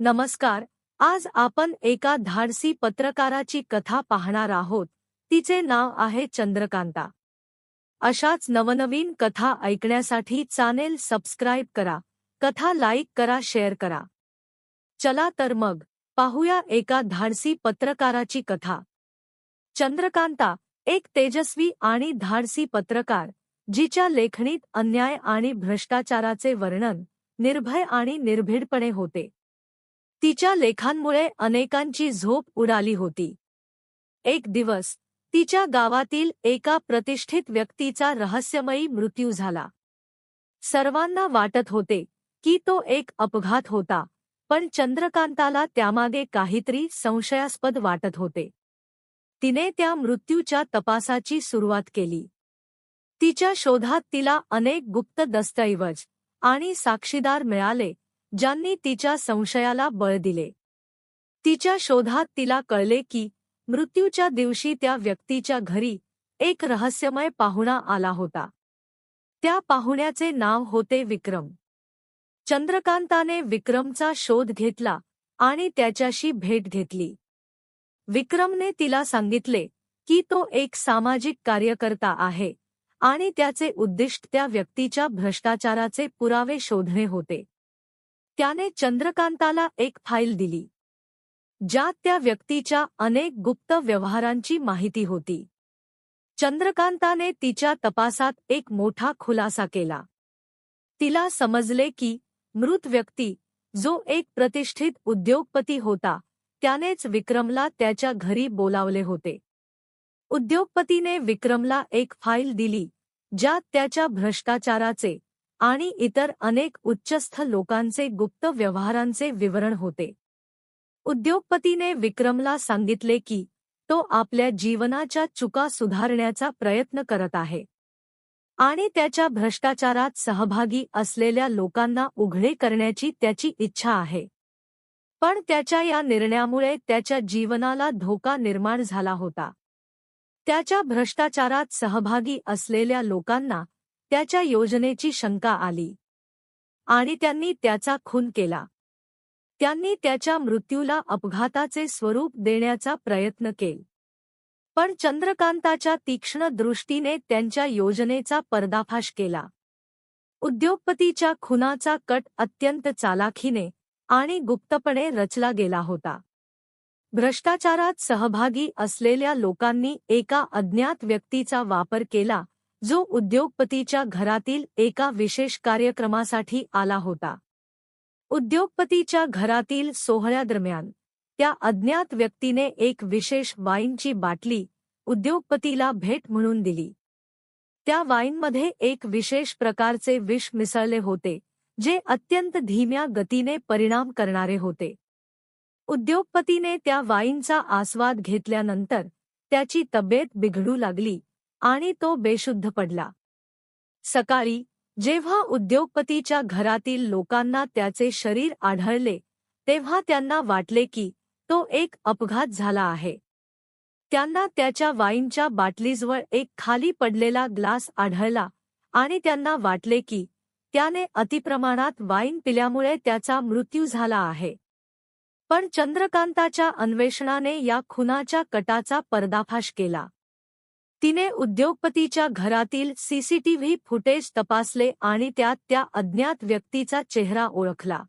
नमस्कार आज आपण एका धाडसी पत्रकाराची कथा पाहणार आहोत. तिचे नाव आहे चंद्रकांता. अशाच नवनवीन कथा ऐकण्यासाठी चॅनेल सबस्क्राईब करा कथा लाईक करा शेअर करा. चला तर मग पाहूया एका धाडसी पत्रकाराची कथा. चंद्रकांता एक तेजस्वी आणि धाडसी पत्रकार जिच्या लेखणीत अन्याय आणि भ्रष्टाचाराचे वर्णन निर्भय आणि निर्भीडपणे होते. तिच्या लेखांमुळे अनेकांची झोप उडाली होती. एक दिवस तिच्या गावातील एका प्रतिष्ठित व्यक्तीचा रहस्यमयी मृत्यू झाला. सर्वांना वाटत होते की तो एक अपघात होता पण चंद्रकांताला त्यामागे काहीतरी संशयास्पद वाटत होते. तिने त्या मृत्यूच्या तपासाची सुरुवात केली. तिच्या शोधात तिला अनेक गुप्त दस्तऐवज आणि साक्षीदार मिळाले ज्यांनी तिच्या संशयाला बळ दिले. तिच्या शोधात तिला कळले की मृत्यूच्या दिवशी त्या व्यक्तीच्या घरी एक रहस्यमय पाहुणा आला होता. त्या पाहुण्याचे नाव होते विक्रम. चंद्रकांताने विक्रमचा शोध घेतला आणि त्याच्याशी भेट घेतली. विक्रमने तिला सांगितले की तो एक सामाजिक कार्यकर्ता आहे आणि त्याचे उद्दिष्ट त्या व्यक्तीच्या भ्रष्टाचाराचे पुरावे शोधणे होते. त्याने चंद्रकांताला एक फाईल दिली ज्यात त्या व्यक्तीच्या अनेक गुप्त व्यवहारांची माहिती होती. चंद्रकांताने तिच्या तपासात एक मोठा खुलासा केला. तिला समजले की मृत व्यक्ती जो एक प्रतिष्ठित उद्योगपती होता त्यानेच विक्रमला त्याच्या घरी बोलावले होते. उद्योगपतीने विक्रमला एक फाईल दिली ज्यात त्याच्या भ्रष्टाचाराचे आणि इतर अनेक उच्चस्थ लोकांचे गुप्त व्यवहारांचे विवरण होते. उद्योगपतीने विक्रमला सांगितले की तो आपल्या जीवनाच्या चुका सुधारण्याचा प्रयत्न करत आहे. आणि त्याच्या भ्रष्टाचारात सहभागी असलेल्या लोकांना उघडे करण्याची त्याची इच्छा आहे. पण त्याच्या या निर्णयामुळे त्याच्या जीवनाला धोका निर्माण झाला होता. त्याच्या भ्रष्टाचारात सहभागी असलेल्या लोकांना त्याच्या योजनेची शंका आली. आणि त्यांनी त्याचा खून केला. त्यांनी त्याच्या मृत्यूला अपघाताचे स्वरूप देण्याचा प्रयत्न केला. पण चंद्रकांताच्या तीक्ष्ण दृष्टीने त्यांच्या योजनेचा पर्दाफाश केला. उद्योगपतीच्या खुनाचा कट अत्यंत चालाखीने आणि गुप्तपणे रचला गेला होता. भ्रष्टाचारात सहभागी असलेल्या लोकांनी एका अज्ञात व्यक्तीचा वापर केला जो उद्योगपतीच्या घरातील एका विशेष कार्यक्रमासाठी आला होता. उद्योगपतीच्या घरातील सोहळ्यादरम्यान त्या अज्ञात व्यक्तीने एक विशेष वाईनची बाटली उद्योगपतीला भेट म्हणून दिली. त्या वाईनमध्ये एक विशेष प्रकारचे विष मिसळले होते जे अत्यंत धीम्या गतीने परिणाम करणारे होते. उद्योगपतीने त्या वाईनचा आस्वाद घेतल्यानंतर त्याची तब्येत बिघडू लागली. आणि तो बेशुद्ध पडला. सकाळी जेव्हा उद्योगपतीच्या घरातील लोकांना त्याचे शरीर आढळले तेव्हा त्यांना वाटले की तो एक अपघात झाला आहे. त्यांना त्याच्या वाईनच्या बाटलीजवळ एक खाली पडलेला ग्लास आढळला आणि त्यांना वाटले की त्याने अतिप्रमाणात वाईन पिल्यामुळे त्याचा मृत्यू झाला आहे. पण चंद्रकांताच्या अन्वेषणाने या खुनाच्या कटाचा पर्दाफाश केला. तिने उद्योगपतीच्या घरातील सीसीटीव्ही फुटेज तपासले आणि त्यात त्या अज्ञात व्यक्तीचा चेहरा ओळखला.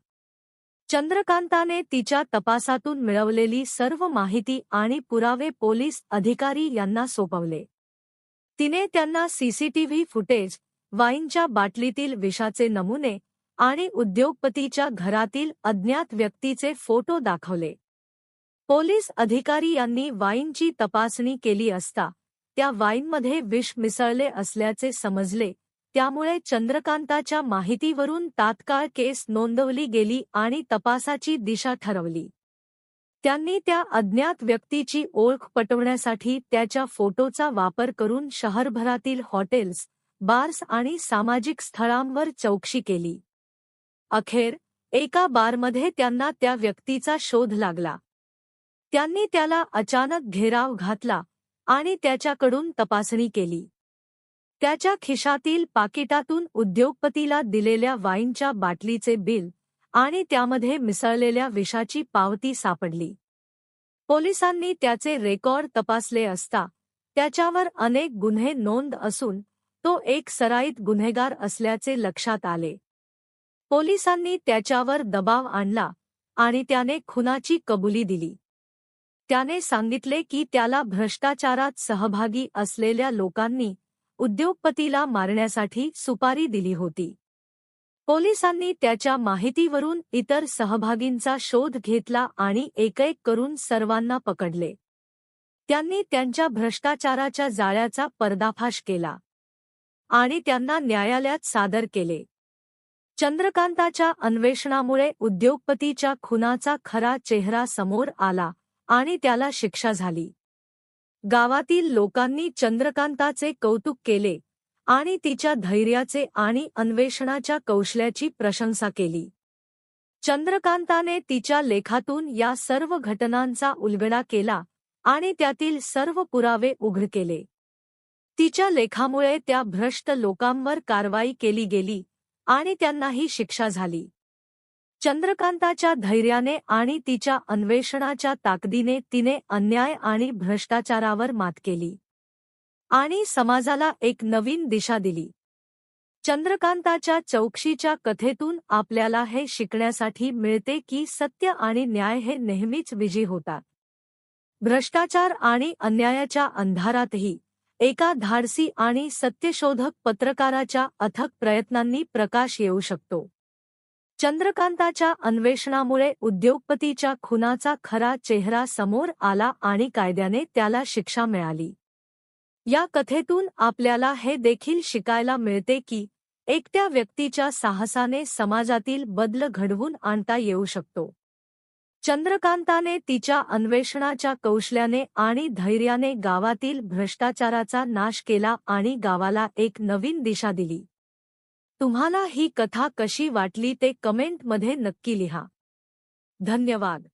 चंद्रकांताने तिच्या तपासातून मिळवलेली सर्व माहिती आणि पुरावे पोलीस अधिकारी यांना सोपवले. तिने त्यांना सीसीटीव्ही फुटेज वाईनच्या बाटलीतील विषाचे नमुने आणि उद्योगपतीच्या घरातील अज्ञात व्यक्तीचे फोटो दाखवले. पोलीस अधिकारी यांनी वाईनची तपासणी केली असता त्या वाईनमध्ये विष मिसळले असल्याचे समजले. त्यामुळे चंद्रकांताच्या माहितीवरून तात्काळ केस नोंदवली गेली आणि तपासाची दिशा ठरवली. त्यांनी त्या अज्ञात व्यक्तीची ओळख पटवण्यासाठी त्याच्या फोटोचा वापर करून शहरभरातील हॉटेल्स बार्स आणि सामाजिक स्थळांवर चौकशी केली. अखेर एका बारमध्ये त्यांना त्या व्यक्तीचा शोध लागला. त्यांनी त्याला अचानक घेराव घातला आणि त्याच्याकडून तपासणी केली. त्याच्या खिशातील पाकिटातून उद्योगपतीला दिलेल्या वाईनच्या बाटलीचे बिल आणि त्यामध्ये मिसळलेल्या विषाची पावती सापडली. पोलिसांनी त्याचे रेकॉर्ड तपासले असता त्याच्यावर अनेक गुन्हे नोंद असून तो एक सराईत गुन्हेगार असल्याचे लक्षात आले. पोलिसांनी त्याच्यावर दबाव आणला आणि त्याने खुनाची कबुली दिली. त्याने सांगितले की त्याला भ्रष्टाचारात सहभागी असलेल्या लोकांनी उद्योगपतीला मारण्यासाठी सुपारी दिली होती. पोलिसांनी त्याच्या माहितीवरून इतर सहभागींचा शोध घेतला आणि एकएक करून सर्वांना पकडले. त्यांनी त्यांच्या भ्रष्टाचाराच्या जाळ्याचा पर्दाफाश केला. आणि त्यांना न्यायालयात सादर केले. चंद्रकांताच्या अन्वेषणामुळे उद्योगपतीच्या खुनाचा खरा चेहरा समोर आला. आणि त्याला शिक्षा झाली. गावातील लोकांनी चंद्रकांताचे कौतुक केले आणि तिच्या धैर्याचे आणि अन्वेषणाच्या कौशल्याची प्रशंसा केली. चंद्रकांताने तिच्या लेखातून या सर्व घटनांचा उलगडा केला आणि त्यातील सर्व पुरावे उघड केले. तिच्या लेखामुळे त्या भ्रष्ट लोकांवर कारवाई केली गेली आणि त्यांनाही शिक्षा झाली. चंद्रकांताच्या धैर्याने आणि तिच्या अन्वेषणाच्या ताकदीने तिने अन्याय आणि भ्रष्टाचारावर मात केली. आणि समाजाला एक नवीन दिशा दिली. चंद्रकांताच्या चौकशीच्या कथेतून आपल्याला हे शिकण्यासाठी मिळते की सत्य आणि न्याय हे नेहमीच विजयी होतात. भ्रष्टाचार आणि अन्यायाच्या अंधारातही एका धाडसी आणि सत्यशोधक पत्रकाराच्या अथक प्रयत्नांनी प्रकाश येऊ शकतो. चंद्रकांताच्या अन्वेषणामुळे उद्योगपतीच्या खुनाचा खरा चेहरा समोर आला आणि कायद्याने त्याला शिक्षा मिळाली. या कथेतून आपल्याला हे देखील शिकायला मिळते की एकट्या व्यक्तीच्या साहसाने समाजातील बदल घडवून आणता येऊ शकतो. चंद्रकांताने तिच्या अन्वेषणाच्या कौशल्याने आणि धैर्याने गावातील भ्रष्टाचाराचा नाश केला आणि गावाला एक नवीन दिशा दिली. तुम्हाला ही कथा कशी वाटली ते कमेंटमध्ये नक्की लिहा. धन्यवाद.